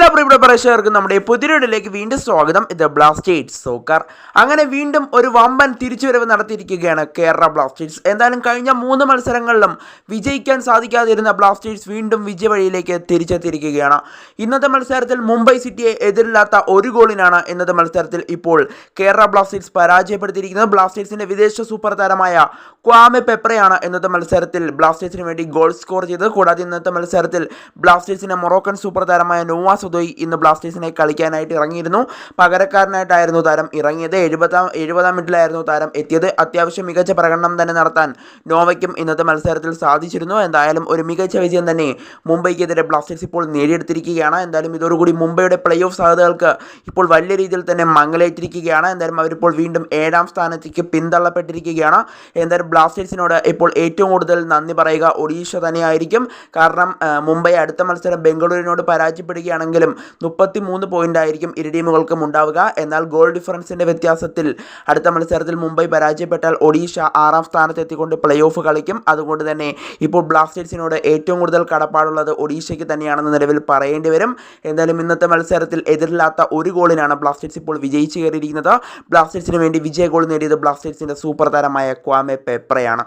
എല്ലാ പ്രിയപ്പെട്ട പ്രേക്ഷകർക്കും നമ്മുടെ പുതിയൊരിടയിലേക്ക് വീണ്ടും സ്വാഗതം. ഇത് ബ്ലാസ്റ്റേഴ്സ് സോക്കർ അങ്ങനെ വീണ്ടും ഒരു വമ്പൻ തിരിച്ചുവരവ് നടത്തിയിരിക്കുകയാണ് കേരള ബ്ലാസ്റ്റേഴ്സ് എന്തായാലും കഴിഞ്ഞ മൂന്ന് മത്സരങ്ങളിലും വിജയിക്കാൻ സാധിക്കാതിരുന്ന ബ്ലാസ്റ്റേഴ്സ് വീണ്ടും വിജയവഴിയിലേക്ക് തിരിച്ചെത്തിയിരിക്കുകയാണ്. ഇന്നത്തെ മത്സരത്തിൽ മുംബൈ സിറ്റിയെ എതിരില്ലാത്ത ഒരു ഗോളിനാണ് ഇന്നത്തെ മത്സരത്തിൽ ഇപ്പോൾ കേരള ബ്ലാസ്റ്റേഴ്സ് പരാജയപ്പെടുത്തിയിരിക്കുന്നത്. ബ്ലാസ്റ്റേഴ്സിന്റെ വിദേശ സൂപ്പർ താരമായ ക്വാമെ പെപ്രയാണ് ഇന്നത്തെ മത്സരത്തിൽ ബ്ലാസ്റ്റേഴ്സിന് വേണ്ടി ഗോൾ സ്കോർ ചെയ്തത്. കൂടാതെ ഇന്നത്തെ മത്സരത്തിൽ ബ്ലാസ്റ്റേഴ്സിന്റെ മൊറോക്കൻ സൂപ്പർ താരമായ നോവ സുദോയ് ഇന്ന് ബ്ലാസ്റ്റേഴ്സിനെ കളിക്കാനായിട്ട് ഇറങ്ങിയിരുന്നു. പകരക്കാരനായിട്ടായിരുന്നു താരം. ഇറങ്ങിയത് എഴുപതാം എഴുപതാം മിനിറ്റിലായിരുന്നു താരം എത്തിയത്. അത്യാവശ്യം മികച്ച പ്രകടനം തന്നെ നടത്താൻ നോവയ്ക്കും ഇന്നത്തെ മത്സരത്തിൽ സാധിച്ചിരുന്നു. എന്തായാലും ഒരു മികച്ച വിജയം തന്നെ മുംബൈക്കെതിരെ ബ്ലാസ്റ്റേഴ്സ് ഇപ്പോൾ നേടിയെടുത്തിരിക്കുകയാണ്. എന്തായാലും ഇതോടുകൂടി മുംബൈയുടെ പ്ലേ ഓഫ് സാധ്യതകൾക്ക് ഇപ്പോൾ വലിയ രീതിയിൽ തന്നെ മങ്ങലേറ്റിരിക്കുകയാണ്. എന്തായാലും അവരിപ്പോൾ വീണ്ടും ഏഴാം സ്ഥാനത്തേക്ക് പിന്തള്ളപ്പെട്ടിരിക്കുകയാണ്. എന്തായാലും ബ്ലാസ്റ്റേഴ്സിനോട് ഇപ്പോൾ ഏറ്റവും കൂടുതൽ നന്ദി പറയുക ഒഡീഷ തന്നെയായിരിക്കും. കാരണം മുംബൈ അടുത്ത മത്സരം ബംഗളൂരുവിനോട് പരാജയപ്പെടുകയാണെങ്കിലും മുപ്പത്തി മൂന്ന് പോയിന്റായിരിക്കും ഇരു ടീമുകൾക്കും ഉണ്ടാവുക. എന്നാൽ ഗോൾ ഡിഫറൻസിന്റെ വ്യത്യാസത്തിൽ അടുത്ത മത്സരത്തിൽ മുംബൈ പരാജയപ്പെട്ടാൽ ഒഡീഷ ആറാം സ്ഥാനത്ത് എത്തിക്കൊണ്ട് പ്ലേ ഓഫ് കളിക്കും. അതുകൊണ്ട് തന്നെ ഇപ്പോൾ ബ്ലാസ്റ്റേഴ്സിനോട് ഏറ്റവും കൂടുതൽ കടപ്പാടുള്ളത് ഒഡീഷയ്ക്ക് തന്നെയാണെന്ന് നിലവിൽ പറയേണ്ടി വരും. എന്തായാലും ഇന്നത്തെ മത്സരത്തിൽ എതിരില്ലാത്ത ഒരു ഗോളിനാണ് ബ്ലാസ്റ്റേഴ്സ് ഇപ്പോൾ വിജയിച്ചു കയറിയിരിക്കുന്നത്. ബ്ലാസ്റ്റേഴ്സിന് വേണ്ടി വിജയ ഗോൾ നേടിയത് ബ്ലാസ്റ്റേഴ്സിന്റെ സൂപ്പർ താരമായ ക്വാമെ പെപ്രയാണ്.